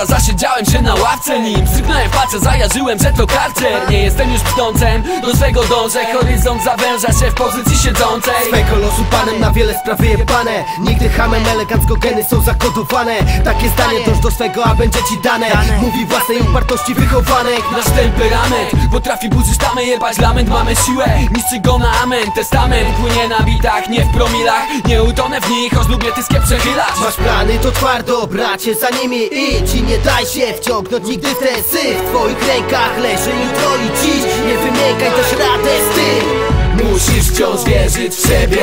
Siedziałem się na ławce nim Stryknąłem patrzę, zajarzyłem, że to karcer Nie jestem już pnącem, do swego dążę Horyzont zawęża się w pozycji siedzącej. Swego losu panem na wiele spraw wyjebane Nigdy hamem, elegancko geny są zakodowane. Takie zdanie to już do swego, a będzie ci dane. Mówi własnej upartości wychowanek. Nasz temperament potrafi burzyć tamę, jebać lament. Mamy siłę, niszczy go na amen. Testament płynie na bitach, nie w promilach. Nie utonę w nich, choć lubię tyskie przechylać Masz plany, to twardo, bracie, za nimi idź I nie daj się wciągnąć nigdy w ten syf. W twoich rękach leży jutro i dziś. Nie wymiękaj też radę z tym. Musisz wciąż wierzyć w siebie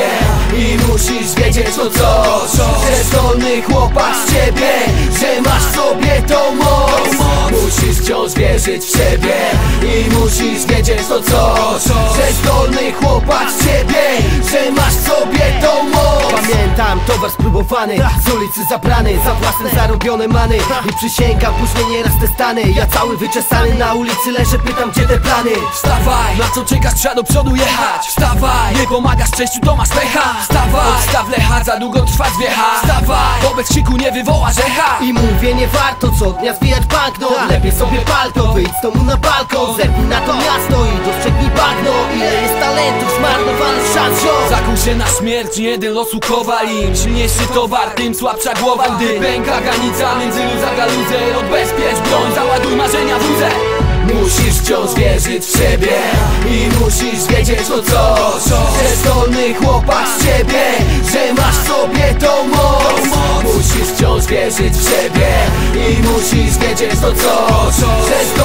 I musisz wiedzieć o coś Że zdolny chłopak z ciebie Że masz sobie tą moc wciąż wierzyć w siebie I musisz wiedzieć o coś. Że zdolny chłopak z ciebie Że masz w sobie tą moc. Pamiętam towar spróbowany Z ulicy zabrany Za własne zarobione many. I przysięgam później nieraz te stany. Ja cały wyczesany na ulicy leżę Pytam gdzie te plany. Wstawaj, na co czekasz, trzeba do przodu jechać. Wstawaj, nie pomagasz przejściu, to masz pecha. Wstawaj, odstaw lecha, za długo trwa zwiecha Wstawaj, bez krzyku nie wywołasz echa I mówię nie warto co dnia zwijać banknot Lepiej sobie palto, wyjdź z domu na balkon. Zerknij na to miasto i dostrzegnij bagno. Ile jest talentów zmarnowanych szans ziom Zakuł się na śmierć, nie jeden losu kowal Im silniejszy towar, tym słabsza głowa Gdy pęka granica między luz a galuzę Odbezpiecz broń, załaduj marzenia w łzę wciąż wierzyć w siebie. I musisz wiedzieć o coś Że zdolny chłopak z ciebie Że masz sobie tą moc. Musisz wciąż wierzyć w siebie I musisz wiedzieć o coś Że